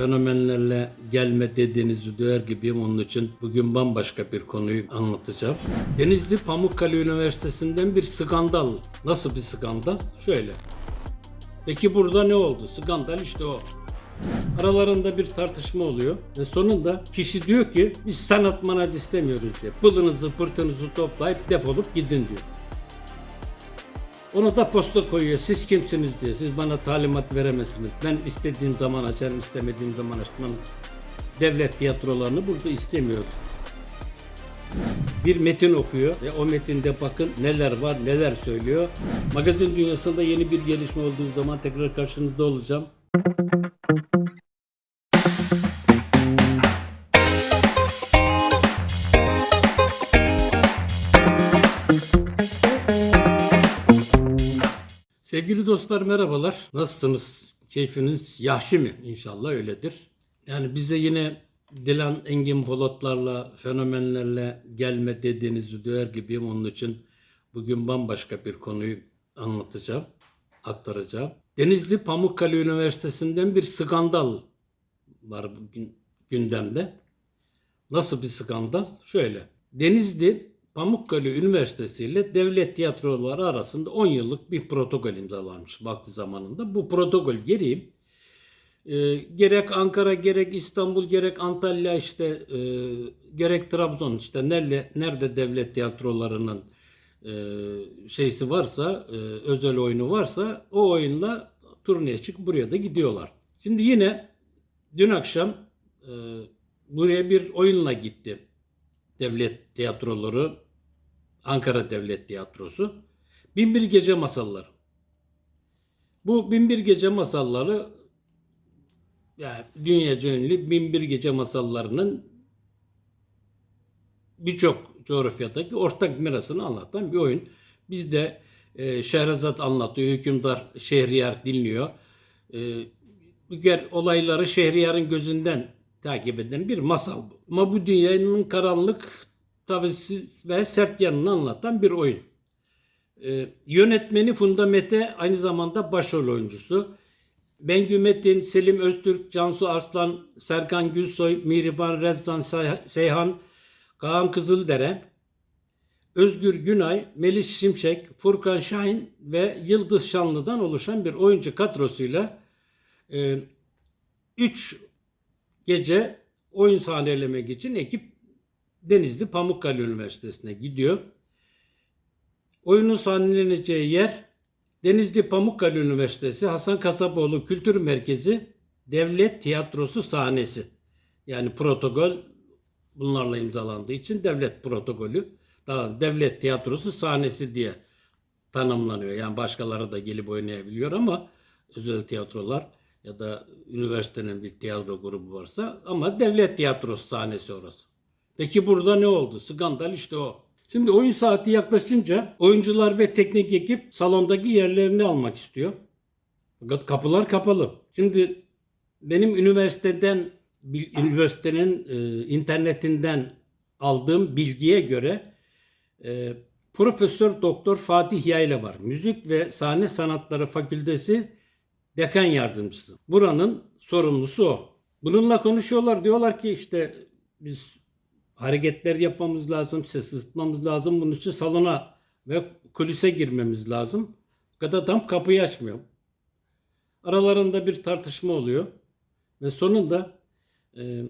fenomenlerle gelme dediğinizi duyar gibiyim. Onun için bugün bambaşka bir konuyu anlatacağım. Denizli Pamukkale Üniversitesi'nden bir skandal. Nasıl bir skandal? Şöyle. Peki burada ne oldu? Skandal işte o. Aralarında bir tartışma oluyor ve sonunda kişi diyor ki biz sanat manat istemiyoruz diye. Pılınızı pırtınızı toplayıp defolup gidin diyor. Ona da posta koyuyor. Siz kimsiniz diyor. Siz bana talimat veremezsiniz. Ben istediğim zaman açarım, istemediğim zaman açmam. Devlet tiyatrolarını burada istemiyoruz. Bir metin okuyor ve o metinde bakın neler var, neler söylüyor. Magazin dünyasında yeni bir gelişme olduğu zaman tekrar karşınızda olacağım. Sevgili dostlar merhabalar. Nasılsınız? Keyfiniz yahşi mi? İnşallah öyledir. Yani bize yine Dilan Engin Polatlarla, fenomenlerle gelme dediğinizi duyar gibiyim. Onun için bugün bambaşka bir konuyu anlatacağım, aktaracağım. Denizli Pamukkale Üniversitesi'nden bir skandal var bugün gündemde. Nasıl bir skandal? Şöyle. Denizli Pamukkale Üniversitesi ile devlet tiyatroları arasında 10 yıllık bir protokol imzalanmış vakti zamanında. Bu protokol gereği e, gerek Ankara gerek İstanbul gerek Antalya işte e, gerek Trabzon işte nerede, nerede devlet tiyatrolarının e, şeysi varsa e, özel oyunu varsa o oyunla turneye çıkıp buraya da gidiyorlar. Şimdi yine dün akşam e, buraya bir oyunla gitti devlet tiyatroları, Ankara Devlet Tiyatrosu, Binbir Gece Masalları. Bu Binbir Gece Masalları yani dünyaca ünlü Binbir Gece Masallarının birçok coğrafyadaki ortak mirasını anlatan bir oyun. Bizde e, Şehrazat anlatıyor, hükümdar Şehriyar dinliyor. E, Büker olayları Şehriyar'ın gözünden takip eden bir masal bu. Ama bu dünyanın karanlık, tavizsiz ve sert yanını anlatan bir oyun. Ee, yönetmeni Funda Mete aynı zamanda başrol oyuncusu. Bengü Metin, Selim Öztürk, Cansu Arslan, Serkan Gülsoy, Mihriban Rezzan Seyhan, Kaan Kızıldere, Özgür Günay, Melis Şimşek, Furkan Şahin ve Yıldız Şanlı'dan oluşan bir oyuncu kadrosuyla 3 gece oyun sahnelemek için ekip Denizli Pamukkale Üniversitesi'ne gidiyor. Oyunun sahneleneceği yer Denizli Pamukkale Üniversitesi Hasan Kasapoğlu Kültür Merkezi Devlet Tiyatrosu sahnesi. Yani protokol bunlarla imzalandığı için devlet protokolü daha devlet tiyatrosu sahnesi diye tanımlanıyor. Yani başkaları da gelip oynayabiliyor ama özel tiyatrolar ya da üniversitenin bir tiyatro grubu varsa ama devlet tiyatrosu sahnesi orası. Peki burada ne oldu? Skandal işte o. Şimdi oyun saati yaklaşınca oyuncular ve teknik ekip salondaki yerlerini almak istiyor. Fakat kapılar kapalı. Şimdi benim üniversiteden üniversitenin e, internetinden aldığım bilgiye göre e, Profesör Doktor Fatih Yayla var. Müzik ve Sahne Sanatları Fakültesi dekan yardımcısı. Buranın sorumlusu o. Bununla konuşuyorlar. Diyorlar ki işte biz hareketler yapmamız lazım, ses ısıtmamız lazım. Bunun için salona ve kulise girmemiz lazım. Fakat adam kapıyı açmıyor. Aralarında bir tartışma oluyor. Ve sonunda e,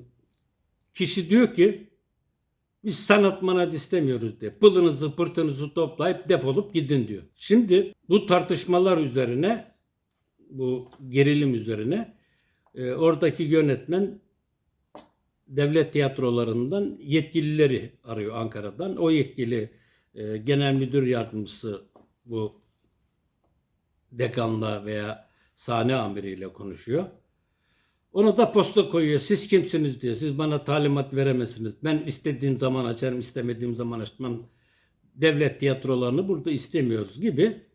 kişi diyor ki biz sanat manat istemiyoruz diye. Pılınızı pırtınızı toplayıp defolup gidin diyor. Şimdi bu tartışmalar üzerine bu gerilim üzerine e, oradaki yönetmen devlet tiyatrolarından yetkilileri arıyor Ankara'dan. O yetkili e, genel müdür yardımcısı bu dekanla veya sahne amiriyle konuşuyor. Ona da posta koyuyor. Siz kimsiniz diyor. Siz bana talimat veremezsiniz. Ben istediğim zaman açarım, istemediğim zaman açmam. Devlet tiyatrolarını burada istemiyoruz gibi.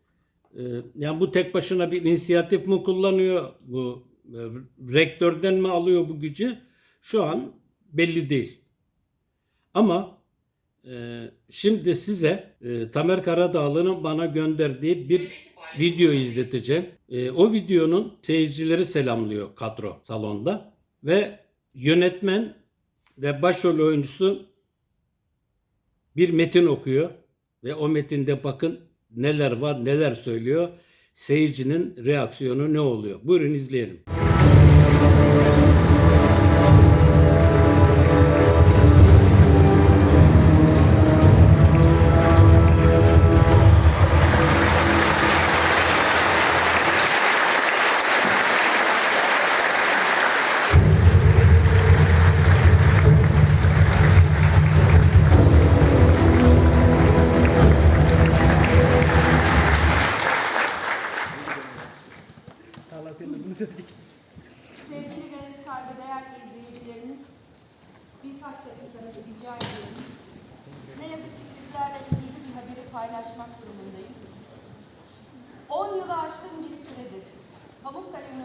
Ee, yani bu tek başına bir inisiyatif mi kullanıyor? Bu e, rektörden mi alıyor bu gücü? Şu an belli değil. Ama e, şimdi size e, Tamer Karadağlı'nın bana gönderdiği bir video izleteceğim. E, o videonun seyircileri selamlıyor kadro salonda ve yönetmen ve başrol oyuncusu bir metin okuyor ve o metinde bakın neler var, neler söylüyor. Seyircinin reaksiyonu ne oluyor? Buyurun izleyelim.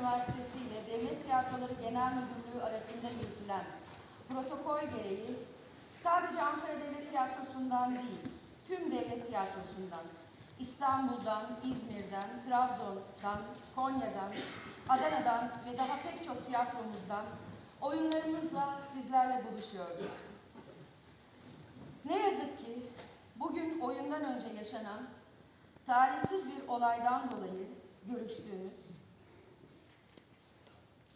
Üniversitesi ile Devlet Tiyatroları Genel Müdürlüğü arasında yürütülen protokol gereği sadece Ankara Devlet Tiyatrosu'ndan değil, tüm devlet tiyatrosundan, İstanbul'dan, İzmir'den, Trabzon'dan, Konya'dan, Adana'dan ve daha pek çok tiyatromuzdan oyunlarımızla sizlerle buluşuyorduk. Ne yazık ki bugün oyundan önce yaşanan talihsiz bir olaydan dolayı görüştüğümüz,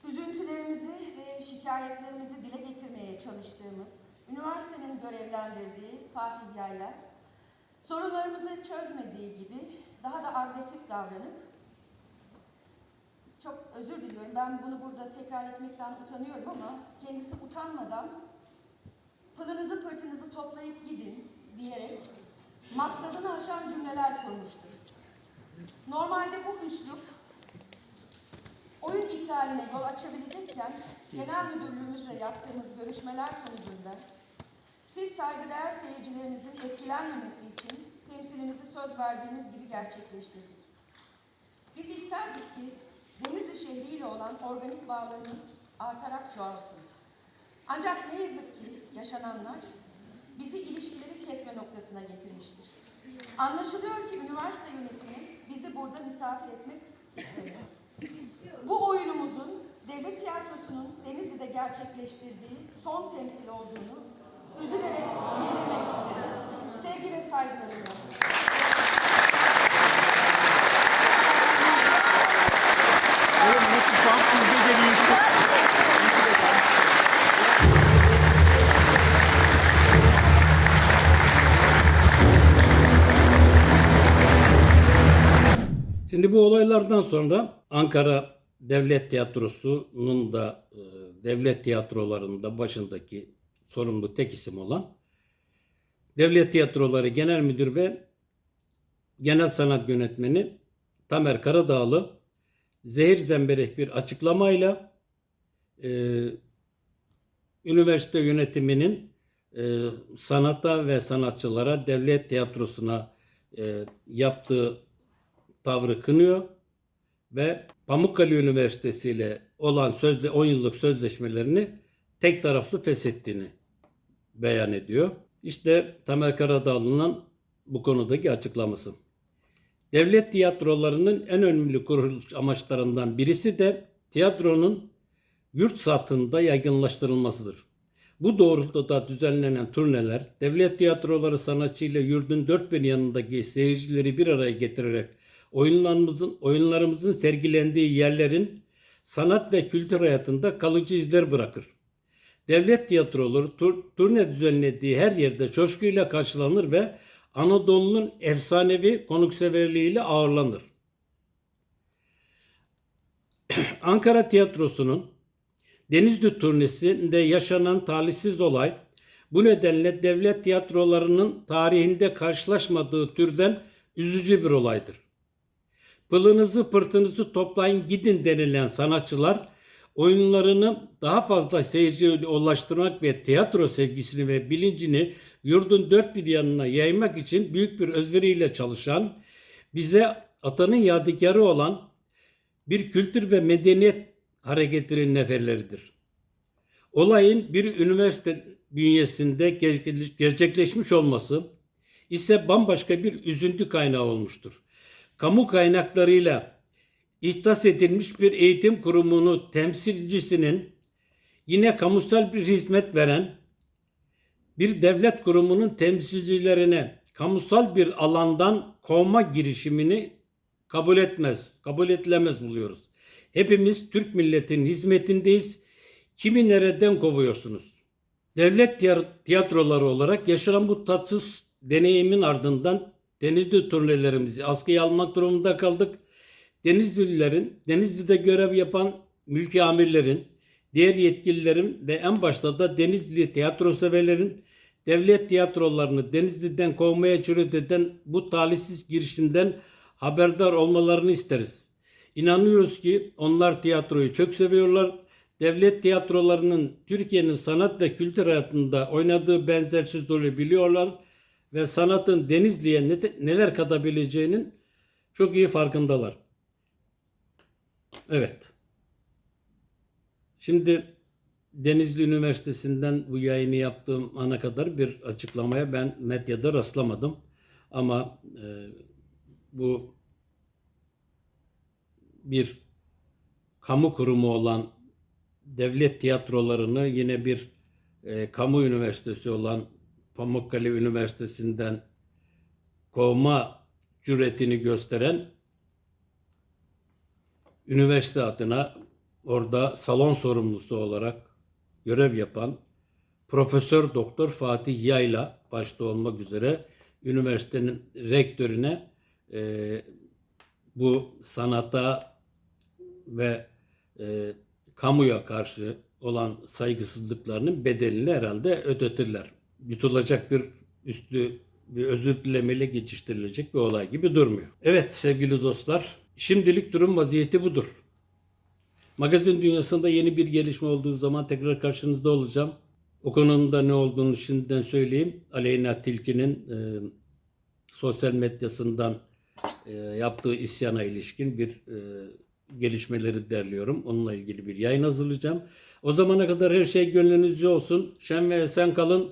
üzüntülerimizi ve şikayetlerimizi dile getirmeye çalıştığımız, üniversitenin görevlendirdiği Fatih Yaylar, sorunlarımızı çözmediği gibi daha da agresif davranıp, çok özür diliyorum, ben bunu burada tekrar etmekten utanıyorum ama kendisi utanmadan pılınızı pırtınızı toplayıp gidin diyerek maksadını aşan cümleler kurmuştur. Normalde bu üslup oyun iptaline yol açabilecekken genel müdürlüğümüzle yaptığımız görüşmeler sonucunda siz saygıdeğer seyircilerimizin etkilenmemesi için temsilimizi söz verdiğimiz gibi gerçekleştirdik. Biz isterdik ki Denizli şehriyle olan organik bağlarımız artarak çoğalsın. Ancak ne yazık ki yaşananlar bizi ilişkileri kesme noktasına getirmiştir. Anlaşılıyor ki üniversite yönetimi bizi burada misafir etmek istemiyor. Bu oyunumuzun devlet tiyatrosunun Denizli'de gerçekleştirdiği son temsil olduğunu üzülerek bildirmek istedim. Sevgi ve saygılarımla. Şimdi bu olaylardan sonra Ankara Devlet Tiyatrosu'nun da e, devlet tiyatrolarında başındaki sorumlu tek isim olan Devlet Tiyatroları Genel Müdür ve Genel Sanat Yönetmeni Tamer Karadağlı zehir zemberek bir açıklamayla e, üniversite yönetiminin e, sanata ve sanatçılara devlet tiyatrosuna e, yaptığı tavrı kınıyor ve Pamukkale Üniversitesi ile olan sözde 10 yıllık sözleşmelerini tek taraflı feshettiğini beyan ediyor. İşte Tamer Karadağlı'nın bu konudaki açıklaması. Devlet tiyatrolarının en önemli kuruluş amaçlarından birisi de tiyatronun yurt satında yaygınlaştırılmasıdır. Bu doğrultuda düzenlenen turneler, devlet tiyatroları sanatçıyla yurdun dört bir yanındaki seyircileri bir araya getirerek oyunlarımızın, oyunlarımızın sergilendiği yerlerin sanat ve kültür hayatında kalıcı izler bırakır. Devlet tiyatroları tur, turne düzenlediği her yerde coşkuyla karşılanır ve Anadolu'nun efsanevi konukseverliğiyle ağırlanır. Ankara Tiyatrosu'nun Denizli turnesinde yaşanan talihsiz olay bu nedenle devlet tiyatrolarının tarihinde karşılaşmadığı türden üzücü bir olaydır. Pılınızı pırtınızı toplayın gidin denilen sanatçılar oyunlarını daha fazla seyirciye ulaştırmak ve tiyatro sevgisini ve bilincini yurdun dört bir yanına yaymak için büyük bir özveriyle çalışan, bize atanın yadigarı olan bir kültür ve medeniyet hareketinin neferleridir. Olayın bir üniversite bünyesinde ger- gerçekleşmiş olması ise bambaşka bir üzüntü kaynağı olmuştur. Kamu kaynaklarıyla ihtas edilmiş bir eğitim kurumunu temsilcisinin yine kamusal bir hizmet veren bir devlet kurumunun temsilcilerine kamusal bir alandan kovma girişimini kabul etmez, kabul edilemez buluyoruz. Hepimiz Türk milletinin hizmetindeyiz. Kimi nereden kovuyorsunuz? Devlet tiyatroları olarak yaşanan bu tatsız deneyimin ardından Denizli turnelerimizi askıya almak durumunda kaldık. Denizlilerin, Denizli'de görev yapan mülki amirlerin, diğer yetkililerin ve en başta da Denizli tiyatro severlerin devlet tiyatrolarını Denizli'den kovmaya cüret bu talihsiz girişinden haberdar olmalarını isteriz. İnanıyoruz ki onlar tiyatroyu çok seviyorlar. Devlet tiyatrolarının Türkiye'nin sanat ve kültür hayatında oynadığı benzersiz rolü biliyorlar ve sanatın Denizli'ye ne- neler katabileceğinin çok iyi farkındalar. Evet. Şimdi Denizli Üniversitesi'nden bu yayını yaptığım ana kadar bir açıklamaya ben medyada rastlamadım. Ama e, bu bir kamu kurumu olan devlet tiyatrolarını yine bir e, kamu üniversitesi olan Pamukkale Üniversitesi'nden kovma cüretini gösteren üniversite adına orada salon sorumlusu olarak görev yapan Profesör Doktor Fatih Yayla başta olmak üzere üniversitenin rektörüne e, bu sanata ve e, kamuya karşı olan saygısızlıklarının bedelini herhalde ödetirler. Yutulacak bir üstü bir özür dilemeyle geçiştirilecek bir olay gibi durmuyor. Evet sevgili dostlar, şimdilik durum vaziyeti budur. Magazin dünyasında yeni bir gelişme olduğu zaman tekrar karşınızda olacağım. O konunun da ne olduğunu şimdiden söyleyeyim. Aleyna Tilki'nin e, sosyal medyasından e, yaptığı isyana ilişkin bir e, gelişmeleri derliyorum. Onunla ilgili bir yayın hazırlayacağım. O zamana kadar her şey gönlünüzce olsun. Şen ve esen kalın.